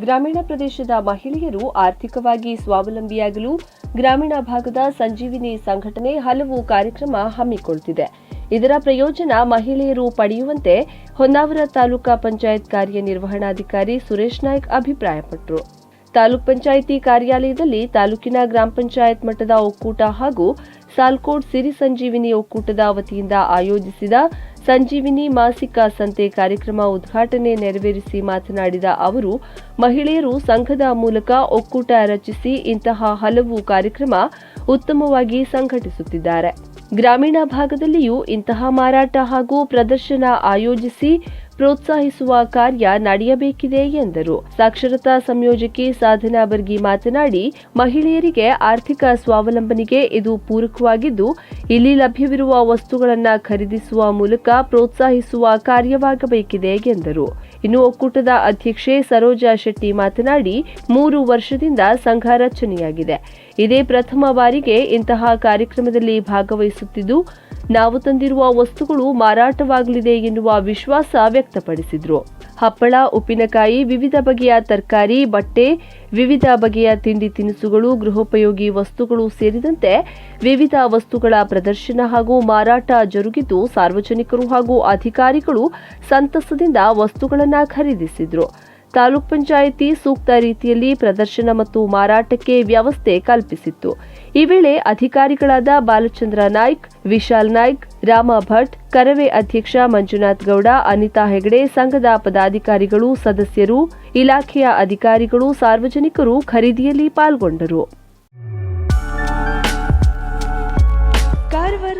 ಗ್ರಾಮೀಣ ಪ್ರದೇಶದ ಮಹಿಳೆಯರು ಆರ್ಥಿಕವಾಗಿ ಸ್ವಾವಲಂಬಿಯಾಗಲು ಗ್ರಾಮೀಣ ಭಾಗದ ಸಂಜೀವಿನಿ ಸಂಘಟನೆ ಹಲವು ಕಾರ್ಯಕ್ರಮ ಹಮ್ಮಿಕೊಳ್ತಿದೆ. ಇದರ ಪ್ರಯೋಜನ ಮಹಿಳೆಯರು ಪಡೆಯುವಂತೆ ಹೊನ್ನಾವರ ತಾಲೂಕಾ ಪಂಚಾಯತ್ ಕಾರ್ಯನಿರ್ವಹಣಾಧಿಕಾರಿ ಸುರೇಶ್ ನಾಯ್ಕ್ ಅಭಿಪ್ರಾಯಪಟ್ಟರು. ತಾಲೂಕ್ ಪಂಚಾಯಿತಿ ಕಾರ್ಯಾಲಯದಲ್ಲಿ ತಾಲೂಕಿನ ಗ್ರಾಮ ಪಂಚಾಯತ್ ಮಟ್ಟದ ಒಕ್ಕೂಟ ಹಾಗೂ ಸಾಲ್ಕೋಟ್ ಸಿರಿ ಸಂಜೀವಿನಿ ಒಕ್ಕೂಟದ ವತಿಯಿಂದ ಆಯೋಜಿಸಿದ ಸಂಜೀವಿನಿ ಮಾಸಿಕ ಸಂತೆ ಕಾರ್ಯಕ್ರಮ ಉದ್ಘಾಟನೆ ನೆರವೇರಿಸಿ ಮಾತನಾಡಿದ ಅವರು, ಮಹಿಳೆಯರು ಸಂಘದ ಮೂಲಕ ಒಕ್ಕೂಟ ರಚಿಸಿ ಇಂತಹ ಹಲವು ಕಾರ್ಯಕ್ರಮ ಉತ್ತಮವಾಗಿ ಸಂಘಟಿಸುತ್ತಿದ್ದಾರೆ. ಗ್ರಾಮೀಣ ಭಾಗದಲ್ಲಿಯೂ ಇಂತಹ ಮಾರಾಟ ಹಾಗೂ ಪ್ರದರ್ಶನ ಆಯೋಜಿಸಿ ಪ್ರೋತ್ಸಾಹಿಸುವ ಕಾರ್ಯ ನಡೆಯಬೇಕಿದೆ ಎಂದರು. ಸಾಕ್ಷರತಾ ಸಂಯೋಜಕಿ ಸಾಧನಾ ಬರ್ಗಿ ಮಾತನಾಡಿ, ಮಹಿಳೆಯರಿಗೆ ಆರ್ಥಿಕ ಸ್ವಾವಲಂಬನೆಗೆ ಇದು ಪೂರಕವಾಗಿದ್ದು, ಇಲ್ಲಿ ಲಭ್ಯವಿರುವ ವಸ್ತುಗಳನ್ನು ಖರೀದಿಸುವ ಮೂಲಕ ಪ್ರೋತ್ಸಾಹಿಸುವ ಕಾರ್ಯವಾಗಬೇಕಿದೆ ಎಂದರು. ಇನ್ನು ಒಕ್ಕೂಟದ ಅಧ್ಯಕ್ಷೆ ಸರೋಜಾ ಶೆಟ್ಟಿ ಮಾತನಾಡಿ, ಮೂರು ವರ್ಷದಿಂದ ಸಂಘ ರಚನೆಯಾಗಿದೆ. ಇದೇ ಪ್ರಥಮ ಬಾರಿಗೆ ಇಂತಹ ಕಾರ್ಯಕ್ರಮದಲ್ಲಿ ಭಾಗವಹಿಸುತ್ತಿದ್ದು ನಾವು ತಂದಿರುವ ವಸ್ತುಗಳು ಮಾರಾಟವಾಗಲಿದೆ ಎನ್ನುವ ವಿಶ್ವಾಸ ವ್ಯಕ್ತಪಡಿಸಿದರು. ಹಪ್ಪಳ, ಉಪ್ಪಿನಕಾಯಿ, ವಿವಿಧ ಬಗೆಯ ತರಕಾರಿ, ಬಟ್ಟೆ, ವಿವಿಧ ಬಗೆಯ ತಿಂಡಿ ತಿನಿಸುಗಳು, ಗೃಹೋಪಯೋಗಿ ವಸ್ತುಗಳು ಸೇರಿದಂತೆ ವಿವಿಧ ವಸ್ತುಗಳ ಪ್ರದರ್ಶನ ಹಾಗೂ ಮಾರಾಟ ಜರುಗಿದ್ದು ಸಾರ್ವಜನಿಕರು ಹಾಗೂ ಅಧಿಕಾರಿಗಳು ಸಂತಸದಿಂದ ವಸ್ತುಗಳನ್ನು ಖರೀದಿಸಿದ್ರು. ತಾಲೂಕ್ ಪಂಚಾಯಿತಿ ಸೂಕ್ತ ರೀತಿಯಲ್ಲಿ ಪ್ರದರ್ಶನ ಮತ್ತು ಮಾರಾಟಕ್ಕೆ ವ್ಯವಸ್ಥೆ ಕಲ್ಪಿಸಿತ್ತು. ಈ ವೇಳೆ ಅಧಿಕಾರಿಗಳಾದ ಬಾಲಚಂದ್ರ ನಾಯ್ಕ್, ವಿಶಾಲ್ ನಾಯ್ಕ್, ರಾಮ ಭಟ್, ಕರವೇ ಅಧ್ಯಕ್ಷ ಮಂಜುನಾಥ್ ಗೌಡ, ಅನಿತಾ ಹೆಗಡೆ ಸಂಘದ ಪದಾಧಿಕಾರಿಗಳು, ಸದಸ್ಯರು, ಇಲಾಖೆಯ ಅಧಿಕಾರಿಗಳು, ಸಾರ್ವಜನಿಕರು ಖರೀದಿಯಲ್ಲಿ ಪಾಲ್ಗೊಂಡರು.